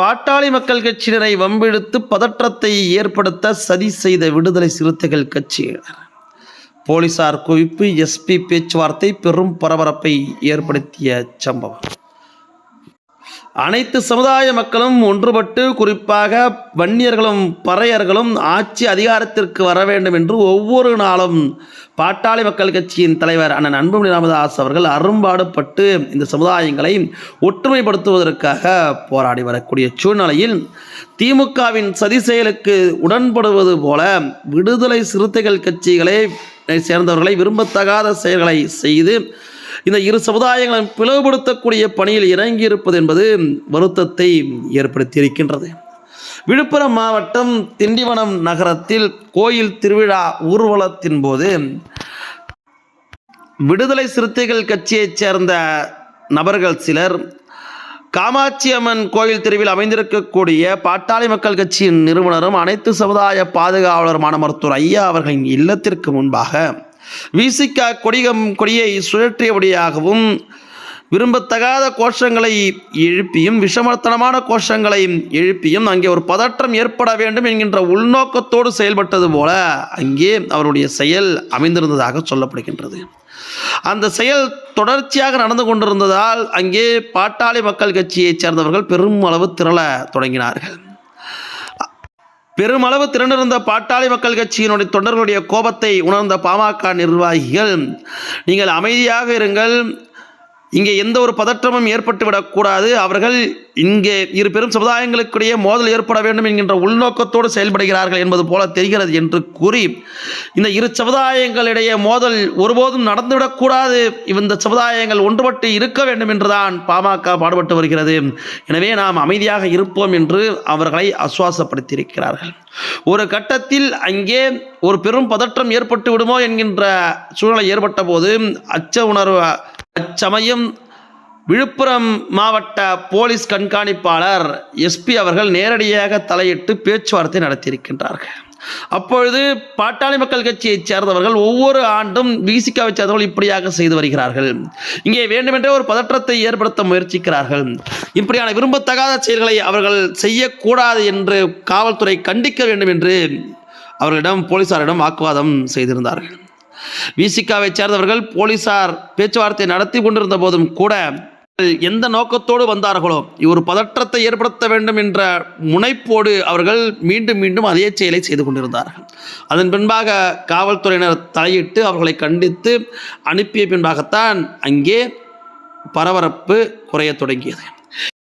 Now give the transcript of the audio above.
பாட்டாளி மக்கள் கட்சியினரை வம்பிழுத்து பதற்றத்தை ஏற்படுத்த சதி செய்த விடுதலை சிறுத்தைகள் கட்சியினர் போலீசார் குவிப்பு எஸ்பி பேச்சுவார்த்தை பெரும் பரபரப்பை ஏற்படுத்திய சம்பவம். அனைத்து சமுதாய மக்களும் ஒன்றுபட்டு குறிப்பாக வன்னியர்களும் பறையர்களும் ஆட்சி அதிகாரத்திற்கு வர வேண்டும் என்று ஒவ்வொரு நாளும் பாட்டாளி மக்கள் கட்சியின் தலைவர் அண்ணன் அன்புமணி ராமதாஸ் அவர்கள் அரும்பாடுபட்டு இந்த சமுதாயங்களை ஒற்றுமைப்படுத்துவதற்காக போராடி வரக்கூடிய சூழ்நிலையில் திமுகவின் சதி செயலுக்கு உடன்படுவது போல விடுதலை சிறுத்தைகள் கட்சிகளை சேர்ந்தவர்களை விரும்பத்தகாத செயல்களை செய்து இந்த இரு சமுதாயங்களையும் பிளவுபடுத்தக்கூடிய பணியில் இறங்கியிருப்பது என்பது வருத்தத்தை ஏற்படுத்தியிருக்கின்றது. விழுப்புரம் மாவட்டம் திண்டிவனம் நகரத்தில் கோயில் திருவிழா ஊர்வலத்தின் போது விடுதலை சிறுத்தைகள் கட்சியைச் சேர்ந்த நபர்கள் சிலர் காமாட்சி அம்மன் கோயில் தெருவில் அமைந்திருக்கக்கூடிய பாட்டாளி மக்கள் கட்சியின் நிறுவனரும் அனைத்து சமுதாய பாதுகாவலருமான மருத்துவர் ஐயா அவர்களின் இல்லத்திற்கு முன்பாக விசிகா கொடிகம் கொடியை சுழற்றியபடியாகவும் விரும்பத்தகாத கோஷங்களை எழுப்பியும் விஷமத்தனமான கோஷங்களை எழுப்பியும் அங்கே ஒரு பதற்றம் ஏற்பட வேண்டும் என்கின்ற உள்நோக்கத்தோடு செயல்பட்டது போல அங்கே அவருடைய செயல் அமைந்திருந்ததாக சொல்லப்படுகின்றது. அந்த செயல் தொடர்ச்சியாக நடந்து கொண்டிருந்ததால் அங்கே பாட்டாளி மக்கள் கட்சியைச் சேர்ந்தவர்கள் பெரும் அளவு திரள தொடங்கினார்கள். பெருமளவு திரண்டிருந்த பாட்டாளி மக்கள் கட்சியினுடைய தொண்டர்களுடைய கோபத்தை உணர்ந்த பாமக நிர்வாகிகள் நீங்கள் அமைதியாக இருங்கள். இங்கே எந்த ஒரு பதற்றமும் ஏற்பட்டு விடக்கூடாது. அவர்கள் இங்கே இரு பெரும் சமுதாயங்களுக்கிடையே மோதல் ஏற்பட வேண்டும் என்கின்ற உள்நோக்கத்தோடு செயல்படுகிறார்கள் என்பது போல தெரிகிறது என்று கூறி இந்த இரு சமுதாயங்களிடையே மோதல் ஒருபோதும் நடந்துவிடக்கூடாது இந்த சமுதாயங்கள் ஒன்றுபட்டு இருக்க வேண்டும் என்றுதான் பாமக பாடுபட்டு வருகிறது. எனவே நாம் அமைதியாக இருப்போம் என்று அவர்களை ஆசுவாசப்படுத்தியிருக்கிறார்கள் ஒரு கட்டத்தில் அங்கே ஒரு பெரும் பதற்றம் ஏற்பட்டு விடுமோ என்கின்ற சூழ்நிலை ஏற்பட்ட போது அச்ச உணர்வு அச்சமயம் விழுப்புரம் மாவட்ட போலீஸ் கண்காணிப்பாளர் எஸ்பி அவர்கள் நேரடியாக தலையிட்டு பேச்சுவார்த்தை நடத்தியிருக்கின்றார்கள். அப்பொழுது பாட்டாளி மக்கள் கட்சியைச் சேர்ந்தவர்கள் ஒவ்வொரு ஆண்டும் விசிகாவை சேர்ந்தவர்கள் இப்படியாக செய்து வருகிறார்கள். இங்கே வேண்டுமென்றே ஒரு பதற்றத்தை ஏற்படுத்த முயற்சிக்கிறார்கள். இப்படியான விரும்பத்தகாத செயல்களை அவர்கள் செய்யக்கூடாது என்று காவல்துறை கண்டிக்க வேண்டும் என்று அவர்களிடம் போலீசாரிடம் வாக்குவாதம் செய்திருந்தார்கள். விசிகாவை சேர்ந்தவர்கள் போலீசார் பேச்சுவார்த்தை நடத்தி கொண்டிருந்த போதும் கூட எந்த நோக்கத்தோடு வந்தார்களோ இவர் பதற்றத்தை ஏற்படுத்த வேண்டும் என்ற முனைப்போடு அவர்கள் மீண்டும் மீண்டும் அதே செயலை செய்து கொண்டிருந்தார்கள். அதன் பின்பாக காவல்துறையினர் தலையிட்டு அவர்களை கண்டித்து அனுப்பிய பின்பாகத்தான் அங்கே பரபரப்பு குறையத் தொடங்கியது.